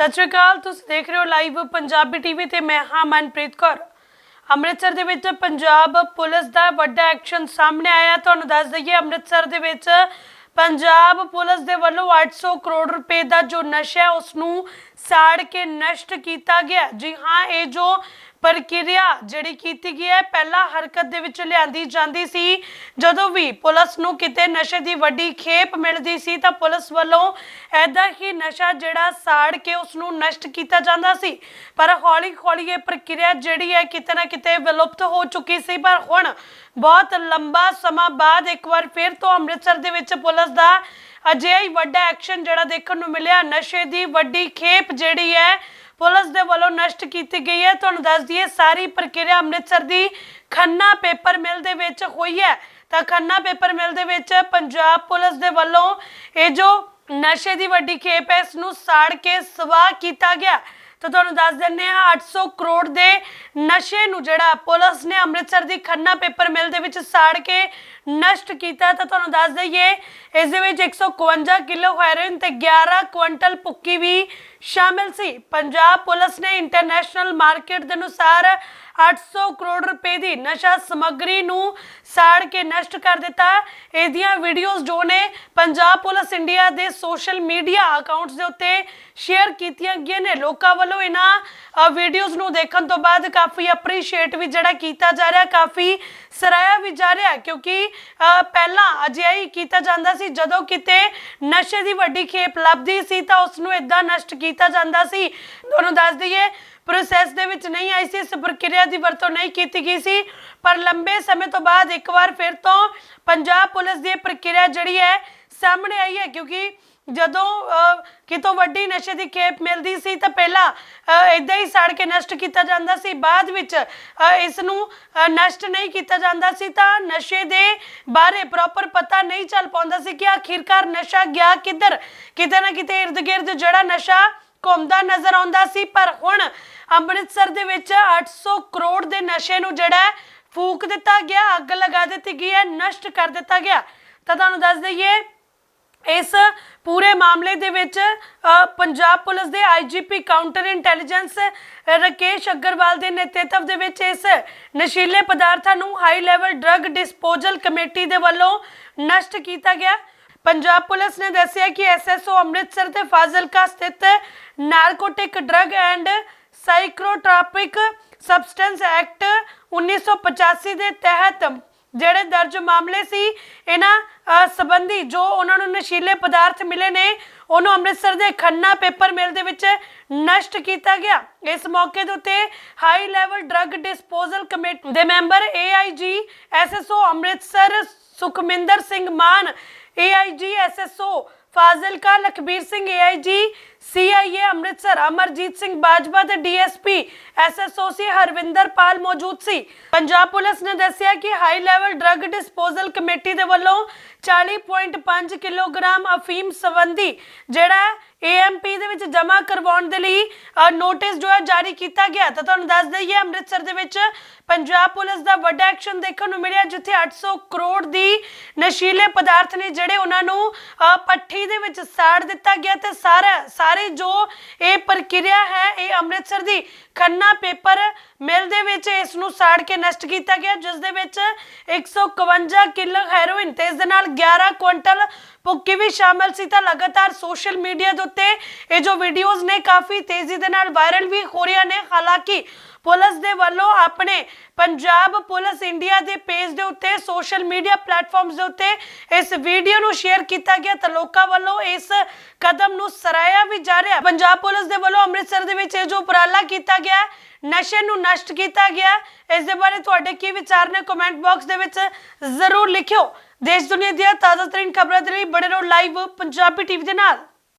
ਸਤਿ ਸ਼੍ਰੀ ਅਕਾਲ, ਤੁਸੀਂ ਦੇਖ ਰਹੇ ਹੋ ਲਾਈਵ ਪੰਜਾਬੀ ਟੀਵੀ ਤੇ ਮੈਂ ਹਾਂ ਮਨਪ੍ਰੀਤ ਕੌਰ। ਅੰਮ੍ਰਿਤਸਰ ਦੇ ਵਿੱਚ ਪੰਜਾਬ ਪੁਲਿਸ ਦਾ ਵੱਡਾ ਐਕਸ਼ਨ ਸਾਹਮਣੇ ਆਇਆ। ਤੁਹਾਨੂੰ ਦੱਸ ਦਈਏ, ਅੰਮ੍ਰਿਤਸਰ ਦੇ ਵਿੱਚ ਪੰਜਾਬ ਪੁਲਿਸ ਦੇ ਵੱਲੋਂ 800 ਕਰੋੜ ਰੁਪਏ ਦਾ ਜੋ ਨਸ਼ਾ ਹੈ ਉਸ ਨੂੰ ਸਾੜ ਕੇ ਨਸ਼ਟ ਕੀਤਾ ਗਿਆ। ਜੀ ਹਾਂ, ਇਹ ਜੋ ਪ੍ਰਕਿਰਿਆ ਜਿਹੜੀ ਕੀਤੀ ਗਈ ਹੈ, ਪਹਿਲਾਂ ਹਰਕਤ ਦੇ ਵਿੱਚ ਲਿਆਂਦੀ ਜਾਂਦੀ ਸੀ। ਜਦੋਂ ਵੀ ਪੁਲਿਸ ਨੂੰ ਕਿਤੇ ਨਸ਼ੇ ਦੀ ਵੱਡੀ ਖੇਪ ਮਿਲਦੀ ਸੀ, ਤਾਂ ਪੁਲਿਸ ਵੱਲੋਂ ਐਦਾਂ ਹੀ ਨਸ਼ਾ ਜਿਹੜਾ ਸਾੜ ਕੇ ਉਸ ਨੂੰ ਨਸ਼ਟ ਕੀਤਾ ਜਾਂਦਾ ਸੀ। ਪਰ ਹੌਲੀ ਹੌਲੀ ਇਹ ਪ੍ਰਕਿਰਿਆ ਜਿਹੜੀ ਹੈ, ਕਿਤੇ ਨਾ ਕਿਤੇ ਵਿਲੁਪਤ ਹੋ ਚੁੱਕੀ ਸੀ। ਪਰ ਹੁਣ ਬਹੁਤ ਲੰਬਾ ਸਮਾਂ ਬਾਅਦ ਇੱਕ ਵਾਰ ਫਿਰ ਤੋਂ ਅੰਮ੍ਰਿਤਸਰ ਦੇ ਵਿੱਚ ਪੁਲਿਸ ਦਾ ਅਜਿਹਾ ਹੀ ਵੱਡਾ ਐਕਸ਼ਨ ਜਿਹੜਾ ਦੇਖਣ ਨੂੰ ਮਿਲਿਆ। ਨਸ਼ੇ ਦੀ ਵੱਡੀ ਖੇਪ ਜਿਹੜੀ ਹੈ, ਪੁਲਿਸ ਦੇ ਵੱਲੋਂ ਨਸ਼ਟ ਕੀਤੀ ਗਈ ਹੈ। ਤੁਹਾਨੂੰ ਦੱਸ ਦਈਏ, ਸਾਰੀ ਪ੍ਰਕਿਰਿਆ ਅੰਮ੍ਰਿਤਸਰ ਦੀ ਖੰਨਾ ਪੇਪਰ ਮਿਲ ਦੇ ਵਿੱਚ ਹੋਈ ਹੈ। ਤਾਂ ਖੰਨਾ ਪੇਪਰ ਮਿਲ ਦੇ ਵਿੱਚ ਪੰਜਾਬ ਪੁਲਿਸ ਦੇ ਵੱਲੋਂ ਇਹ ਜੋ ਨਸ਼ੇ ਦੀ ਵੱਡੀ ਖੇਪ ਹੈ, ਇਸ ਨੂੰ ਸਾੜ ਕੇ ਸਵਾਹ ਕੀਤਾ ਗਿਆ। ਤਾਂ ਤੁਹਾਨੂੰ ਦੱਸ ਦਿੰਦੇ ਆ 800 ਕਰੋੜ ਦੇ ਨਸ਼ੇ ਨੂੰ ਜਿਹੜਾ ਪੁਲਿਸ ਨੇ ਅੰਮ੍ਰਿਤਸਰ ਦੀ ਖੰਨਾ ਪੇਪਰ ਮਿਲ ਦੇ ਵਿੱਚ ਸਾੜ ਕੇ ਨਸ਼ਟ ਕੀਤਾ। ਤਾਂ ਤੁਹਾਨੂੰ ਦੱਸ ਦਈਏ, ਇਸ ਦੇ ਵਿੱਚ 151 ਕਿਲੋ ਹੈਰੋਇਨ ਤੇ 11 ਕੁਇੰਟਲ ਭੁੱਕੀ ਵੀ ਸ਼ਾਮਿਲ ਸੀ। ਪੰਜਾਬ ਪੁਲਿਸ ਨੇ ਇੰਟਰਨੈਸ਼ਨਲ ਮਾਰਕੀਟ ਦੇ ਅਨੁਸਾਰ 800 ਕਰੋੜ ਰੁਪਏ ਦੀ ਨਸ਼ਾ ਸਮੱਗਰੀ ਨੂੰ ਸਾੜ ਕੇ ਨਸ਼ਟ ਕਰ ਦਿੱਤਾ। ਇਹਦੀਆਂ ਵੀਡੀਓਜ਼ ਜੋ ਨੇ ਪੰਜਾਬ ਪੁਲਿਸ ਇੰਡੀਆ ਦੇ ਸੋਸ਼ਲ ਮੀਡੀਆ ਅਕਾਊਂਟਸ ਦੇ ਉੱਤੇ ਸ਼ੇਅਰ ਕੀਤੀਆਂ ਗਈਆਂ ਨੇ। ਲੋਕਾਂ ਵੱਲੋਂ ਇਹਨਾਂ ਵੀਡੀਓਜ਼ ਨੂੰ ਦੇਖਣ ਤੋਂ ਬਾਅਦ ਕਾਫੀ ਅਪਰੀਸ਼ੀਏਟ ਵੀ ਜਿਹੜਾ ਕੀਤਾ ਜਾ ਰਿਹਾ, ਕਾਫੀ ਸਰਾਇਆ ਵੀ ਜਾ ਰਿਹਾ, ਕਿਉਂਕਿ ਪਹਿਲਾਂ ਅਜਿਹਾ ਹੀ ਕੀਤਾ ਜਾਂਦਾ ਸੀ। ਜਦੋਂ ਕਿਤੇ ਨਸ਼ੇ ਦੀ ਵੱਡੀ ਖੇਪ ਲੱਭਦੀ ਸੀ ਤਾਂ ਉਸ ਨੂੰ ਇਦਾਂ ਨਸ਼ਟ ਕੀਤਾ ਜਾਂਦਾ ਸੀ। ਤੁਹਾਨੂੰ ਦੱਸ ਦਈਏ ਪ੍ਰੋਸੈਸ ਦੇ ਵਿੱਚ ਨਹੀਂ ਆਈ ਸੀ। ਇਸ ਪ੍ਰਕਿਰਿਆ ਦੀ ਵਰਤੋਂ ਨਹੀਂ ਕੀਤੀ ਗਈ ਸੀ ਪਰ ਲੰਬੇ ਸਮੇਂ ਤੋਂ ਬਾਅਦ ਇੱਕ ਵਾਰ ਫਿਰ ਤੋਂ ਪੰਜਾਬ ਪੁਲਿਸ ਦੀ ਪ੍ਰਕਿਰਿਆ ਜਿਹੜੀ ਹੈ ਸਾਹਮਣੇ ਆਈ ਹੈ ਕਿਉਂਕਿ ਜਦੋਂ ਕਿਤੋਂ ਵੱਡੀ ਨਸ਼ੇ ਦੀ ਖੇਪ ਮਿਲਦੀ ਸੀ ਤਾਂ ਪਹਿਲਾਂ ਇਦਾਂ ਹੀ ਸੜ ਕੇ ਨਸ਼ਟ ਕੀਤਾ ਜਾਂਦਾ ਸੀ ਬਾਅਦ ਵਿੱਚ ਅਹ, ਇਸ ਨੂੰ ਨਸ਼ਟ ਨਹੀਂ ਕੀਤਾ ਜਾਂਦਾ ਸੀ ਤਾਂ ਨਸ਼ੇ ਦੇ ਬਾਰੇ ਪ੍ਰੋਪਰ ਪਤਾ ਨਹੀਂ ਚੱਲ ਪਾਉਂਦਾ ਸੀ ਕਿ ਆਖਿਰਕਾਰ ਨਸ਼ਾ ਗਿਆ ਕਿੱਧਰ ਕਿਤੇ ਨਾ ਕਿਤੇ ਇਰਦ ਗਿਰਦ ਜਿਹੜਾ ਨਸ਼ਾ ਘੁੰਮਦਾ ਨਜ਼ਰ ਆਉਂਦਾ ਸੀ ਪਰ ਹੁਣ ਅੰਮ੍ਰਿਤਸਰ ਦੇ ਵਿੱਚ 800 ਕਰੋੜ ਦੇ ਨਸ਼ੇ ਨੂੰ ਜਿਹੜਾ ਫੂਕ ਦਿੱਤਾ ਗਿਆ ਅੱਗ ਲਗਾ ਦਿੱਤੀ ਗਈ ਹੈ ਨਸ਼ਟ ਕਰ ਦਿੱਤਾ ਗਿਆ। ਤਾਂ ਤੁਹਾਨੂੰ ਦੱਸ ਦਈਏ ਇਸ ਪੂਰੇ ਮਾਮਲੇ ਦੇ ਵਿੱਚ ਪੰਜਾਬ ਪੁਲਿਸ ਦੇ IGP counter intelligence uh, Rakesh Agarwal ਦੇ ਨੇਤਰਤਵ ਦੇ ਵਿੱਚ ਇਸ ਨਸ਼ੀਲੇ ਪਦਾਰਥਾਂ ਨੂੰ high level drug disposal committee ਦੇ ਵੱਲੋਂ ਨਸ਼ਟ ਕੀਤਾ ਗਿਆ। ਪੰਜਾਬ ਪੁਲਿਸ ਨੇ ਦੱਸਿਆ ਕਿ ਐਸਐਸਓ ਅੰਮ੍ਰਿਤਸਰ ਤੇ ਫਾਜ਼ਿਲਕਾ ਸਥਿਤ narcotic drug and psychotropic substance act 1985 ਦੇ ਤਹਿਤ ਜਿਹੜੇ ਦਰਜ ਮਾਮਲੇ ਸੀ, ਇਹਨਾਂ ਸੰਬੰਧੀ ਜੋ ਉਹਨਾਂ ਨੂੰ ਨਸ਼ੀਲੇ ਪਦਾਰਥ ਮਿਲੇ ਨੇ, ਉਹਨੂੰ ਅੰਮ੍ਰਿਤਸਰ ਦੇ ਖੰਨਾ ਪੇਪਰ ਮਿਲ ਦੇ ਵਿੱਚ ਨਸ਼ਟ ਕੀਤਾ ਗਿਆ। ਇਸ ਮੌਕੇ ਦੇ ਉੱਤੇ high level drug disposal committee ਦੇ member AIG SSO Amritsar Sukhminder Singh Maan AIG SSO Fazilka Lakhbir Singh AIG CIA Amritsar, Amarjeet Singh Bajwa ਤੇ DSP SSO C Harvinder Pal ਮੌਜੂਦ ਸੀ। ਪੰਜਾਬ ਪੁਲਿਸ ਨੇ ਦੱਸਿਆ ਕਿ high level drug disposal committee ਦੇ ਵੱਲੋਂ 40.5 kilogram ਅਫੀਮ ਸੰਬੰਧੀ ਜਿਹੜਾ ਏਐਮਪੀ ਦੇ ਵਿੱਚ ਜਮ੍ਹਾਂ ਕਰਵਾਉਣ ਦੇ ਲਈ ਨੋਟਿਸ ਜੋ ਹੈ ਜਾਰੀ ਕੀਤਾ ਗਿਆ। ਤਾਂ ਤੁਹਾਨੂੰ ਦੱਸ ਦਈਏ, ਅੰਮ੍ਰਿਤਸਰ ਦੇ ਵਿੱਚ ਪੰਜਾਬ ਪੁਲਿਸ ਦਾ ਵੱਡਾ ਐਕਸ਼ਨ ਦੇਖਣ ਨੂੰ ਮਿਲਿਆ, ਜਿੱਥੇ 800 ਕਰੋੜ ਦੀ ਨਸ਼ੀਲੇ ਪਦਾਰਥ ਨੇ ਜਿਹੜੇ ਉਹਨਾਂ ਨੂੰ ਪੱਠੀ ਦੇ ਵਿੱਚ ਸਾੜ ਦਿੱਤਾ ਗਿਆ ਤੇ ਸਾਰਾ ਸਾਰੇ ਜੋ ਇਹ ਪ੍ਰਕਿਰਿਆ ਹੈ, ਇਹ ਅੰਮ੍ਰਿਤਸਰ ਦੀ ਖੰਨਾ ਪੇਪਰ ਮਿਲ ਦੇ ਵਿੱਚ ਇਸ ਨੂੰ ਸਾੜ ਕੇ ਨਸ਼ਟ ਕੀਤਾ ਗਿਆ, ਜਿਸ ਦੇ ਵਿੱਚ 151 ਕਿਲੋ ਹੈਰੋਇਨ ਤੇ ਇਸ ਦੇ ਨਾਲ 11 ਕੁਇੰਟਲ ਭੁੱਕੀ ਵੀ ਸ਼ਾਮਲ ਸੀ। ਤਾਂ ਲਗਾਤਾਰ ਸੋਸ਼ਲ ਮੀਡੀਆ ਦੇ ਉੱਤੇ ਇਹ ਜੋ ਵੀਡੀਓਜ਼ ਨੇ ਕਾਫੀ ਤੇਜ਼ੀ ਦੇ ਨਾਲ ਵਾਇਰਲ ਵੀ ਹੋ ਰਹੀਆਂ ਨੇ। ਹਾਲਾਂਕਿ ਪੁਲਿਸ ਦੇ ਵੱਲੋਂ ਆਪਣੇ ਪੰਜਾਬ ਪੁਲਿਸ ਇੰਡੀਆ ਦੇ ਪੇਜ ਦੇ ਉੱਤੇ, ਸੋਸ਼ਲ ਮੀਡੀਆ ਪਲੇਟਫਾਰਮਸ ਦੇ ਉੱਤੇ ਇਸ ਵੀਡੀਓ ਨੂੰ ਸ਼ੇਅਰ ਕੀਤਾ ਗਿਆ ਤਾਂ ਲੋਕਾਂ ਵੱਲੋਂ ਇਸ ਕਦਮ ਨੂੰ ਸਰਾਇਆ ਵੀ ਜਾ ਰਿਹਾ। ਪੰਜਾਬ ਪੁਲਿਸ ਦੇ ਵੱਲੋਂ ਅੰਮ੍ਰਿਤਸਰ ਦੇ ਵਿੱਚ ਇਹ ਜੋ ਉਪਰਾਲਾ ਕੀਤਾ ਗਿਆ ਨਸ਼ੇ ਨੂੰ ਨਸ਼ਟ ਕੀਤਾ ਗਿਆ ਇਸ ਦੇ ਬਾਰੇ ਤੁਹਾਡੇ ਕੀ ਵਿਚਾਰ ਨੇ ਕਮੈਂਟ ਬਾਕਸ ਦੇ ਵਿੱਚ ਜ਼ਰੂਰ ਲਿਖਿਓ। ਦੇਸ਼ ਦੁਨੀਆ ਦੀਆਂ ਤਾਜ਼ਾ ਤਰੀਨ ਖਬਰਾਂ ਦੇ ਲਈ ਬਣੇ ਰਹੋ ਲਾਈਵ ਪੰਜਾਬੀ ਟੀਵੀ ਦੇ ਨਾਲ।